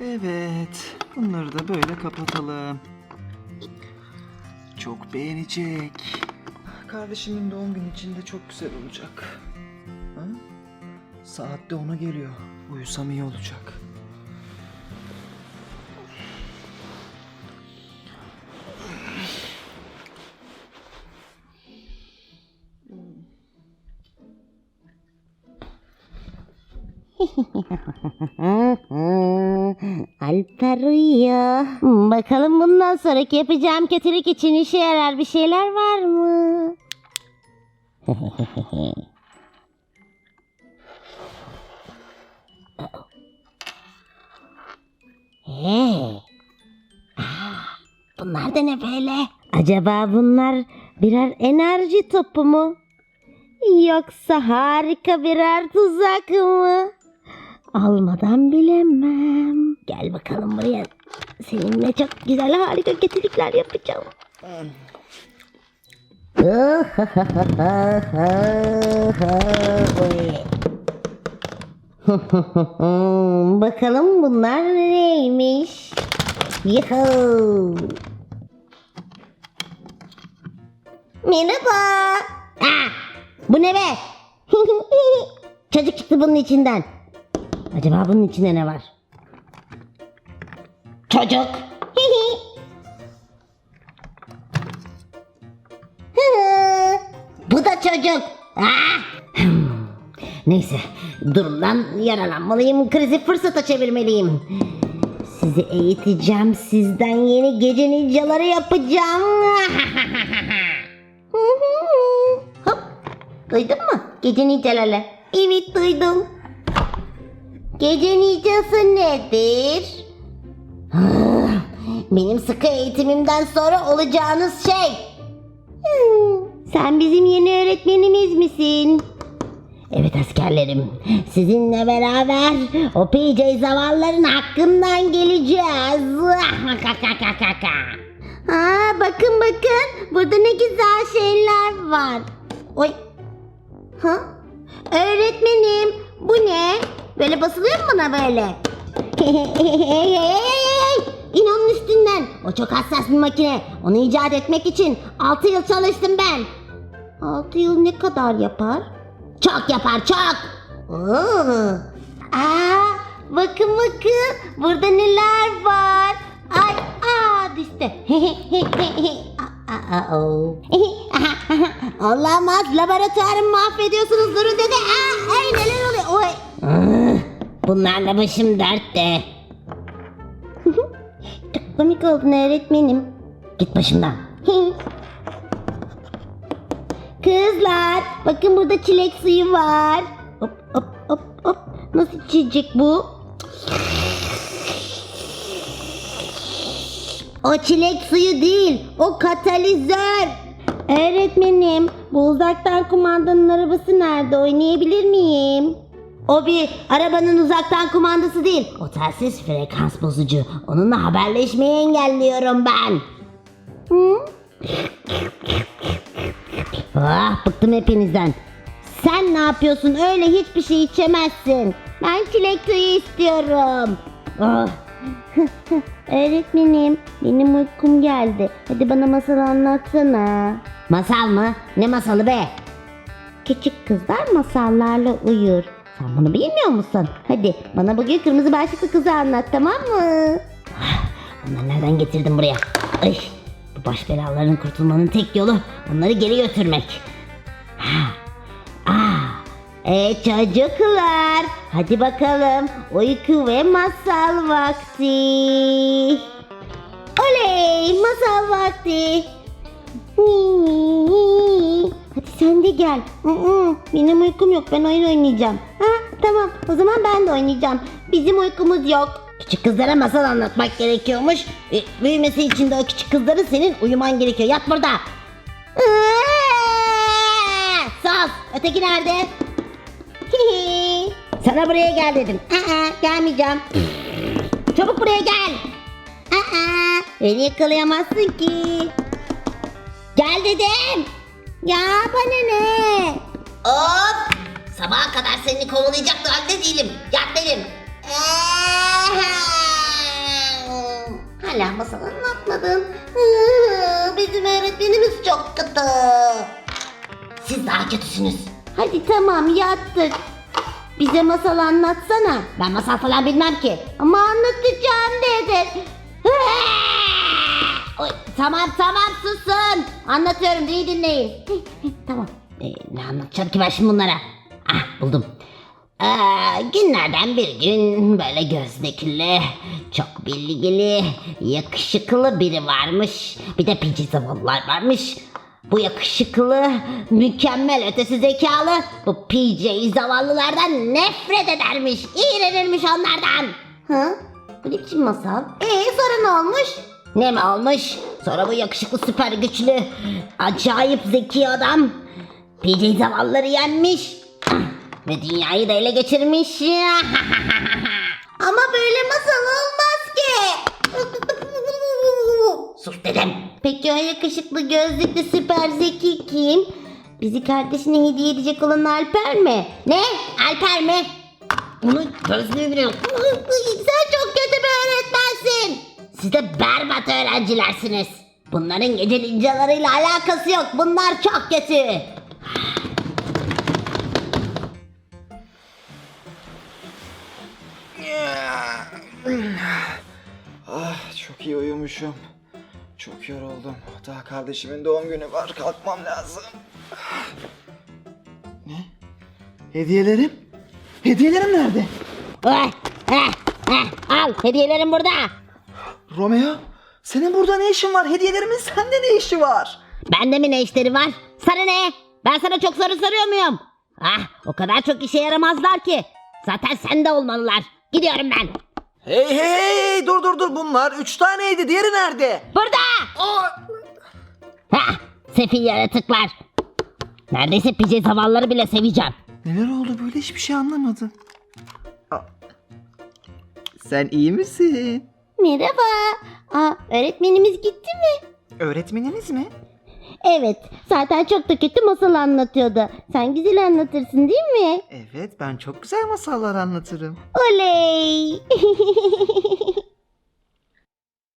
Evet. Bunları da böyle kapatalım. Çok beğenecek. Kardeşimin doğum günü içinde çok güzel olacak. Ha? Saat de ona geliyor. Uyusam iyi olacak. Alper. Hmm, Bakalım bundan sonraki yapacağım kötülük için işe yarar bir şeyler var mı? Hey. Ah, Bunlar da ne böyle? Acaba bunlar birer enerji topu mu? Yoksa harika birer tuzak mı? Almadan bilemem. Gel bakalım buraya. Seninle çok güzel harika kötülükler yapacağım. bakalım bunlar neymiş? Yuhuu. Merhaba. Ah, bu ne be? Çocuk çıktı bunun içinden. Acaba bunun içinde ne var? Çocuk. Bu da çocuk. Ah! Hmm. Neyse durumdan yaralanmalıyım. Krizi fırsata çevirmeliyim. Sizi eğiteceğim. Sizden yeni gece ninjaları yapacağım. Hop. Duydun mu? Gece ninjaları. Evet duydum. Gece nicası nedir? Benim sıkı eğitimimden sonra olacağınız şey. Hmm, Sen bizim yeni öğretmenimiz misin? Evet askerlerim. Sizinle beraber o PJ zavalların hakkından geleceğiz. Aa, bakın bakın. Burada ne güzel şeyler var. Oy. Ha? Öğretmenim bu ne? Böyle basılıyor mu buna böyle? İn onun üstünden. O çok hassas bir makine. Onu icat etmek için 6 yıl çalıştım ben. 6 yıl ne kadar yapar? Çok yapar çok. Oo. Aa, bakın bakın burada neler var. Ay aa düştü. Oo. Olamaz laboratuvarımı mahvediyorsunuz durun dedi. Aa, ay neler oluyor? Oy. Bunlarla başım dertte. Çok komik oldun öğretmenim. Git başımdan. Kızlar bakın burada çilek suyu var. Hop hop hop hop. Nasıl içecek bu? O çilek suyu değil, o katalizör. Öğretmenim, bu uzaktan kumandanın arabası nerede? Oynayabilir miyim? O bir arabanın uzaktan kumandası değil. O telsiz frekans bozucu. Onunla haberleşmeyi engelliyorum ben. Hı? Ah bıktım hepinizden. Sen ne yapıyorsun? Öyle hiçbir şey içemezsin. Ben çilek suyu istiyorum. Ah. Öğretmenim benim uykum geldi. Hadi bana masal anlatsana. Masal mı? Ne masalı be? Küçük kızlar masallarla uyur. Sen bunu bilmiyor musun? Hadi bana bugün kırmızı başlıklı kızı anlat tamam mı? Bunları nereden getirdin buraya? Ay, bu baş belalarının kurtulmanın tek yolu onları geri götürmek. Ha. Aa, e çocuklar hadi bakalım uyku ve masal vakti. Oley masal vakti. Hadi sen de gel. Hı-hı, Benim uykum yok ben oyun oynayacağım. Ha, tamam o zaman ben de oynayacağım. Bizim uykumuz yok. Küçük kızlara masal anlatmak gerekiyormuş. E, büyümesi için de o küçük kızların senin uyuman gerekiyor. Yat burada. Sus. Öteki nerede? Sana buraya gel dedim. Aa, gelmeyeceğim. Çabuk buraya gel. Aa, beni yakalayamazsın ki. Gel dedim. Ya bana ne? Hop! Sabaha kadar seni kovalayacak da halde değilim. Yat. Aa! Hala masal anlatmadın. Bizim öğretmenimiz çok kötü. Siz daha kötüsünüz. Hadi tamam yattık. Bize masal anlatsana. Ben masal falan bilmem ki. Ama anlatacağım dedin. Oy, tamam tamam susun. Anlatıyorum iyi dinleyin. tamam. Ee, ne anlatacağım ki ben şimdi bunlara? Ah buldum. Ee, günlerden bir gün böyle gözdekili, çok bilgili, yakışıklı biri varmış. Bir de pici zavallılar varmış. Bu yakışıklı, mükemmel ötesi zekalı bu PJ zavallılardan nefret edermiş, iğrenirmiş onlardan. Ha? Bu ne biçim masal? Ee sonra ne olmuş? Ne mi olmuş? Sonra bu yakışıklı süper güçlü, acayip zeki adam PJ zavallıları yenmiş. Ve dünyayı da ele geçirmiş. Ama böyle masal olmaz ki. Sus dedim. Peki o yakışıklı gözlüklü süper zeki kim? Bizi kardeşine hediye edecek olan Alper mi? Ne? Alper mi? Onun gözlüğü bile yok. Sen çok kötü bir öğretmensin. Siz de berbat öğrencilersiniz. Bunların gece ninjalarıyla alakası yok. Bunlar çok kötü. Ah çok iyi uyumuşum. Çok yoruldum. Daha kardeşimin doğum günü var. Kalkmam lazım. Ne? Hediyelerim? Hediyelerim nerede? Eh, eh, eh, Al hediyelerim burada. Romeo, senin burada ne işin var? Hediyelerimin sende ne işi var? Bende mi ne işleri var? Sana ne? Ben sana çok soru soruyor muyum? Ah o kadar çok işe yaramazlar ki. Zaten sende olmalılar. Gidiyorum ben. Hey hey hey dur dur dur bunlar üç taneydi diğeri nerede? Burada. Hah sefil yaratıklar. Neredeyse pice zavalları bile seveceğim. Neler oldu böyle hiçbir şey anlamadım. Sen iyi misin? Merhaba. Aa, öğretmenimiz gitti mi? Öğretmeniniz mi? Evet. Zaten çok da kötü masal anlatıyordu. Sen güzel anlatırsın değil mi? Evet ben çok güzel masallar anlatırım. Oley.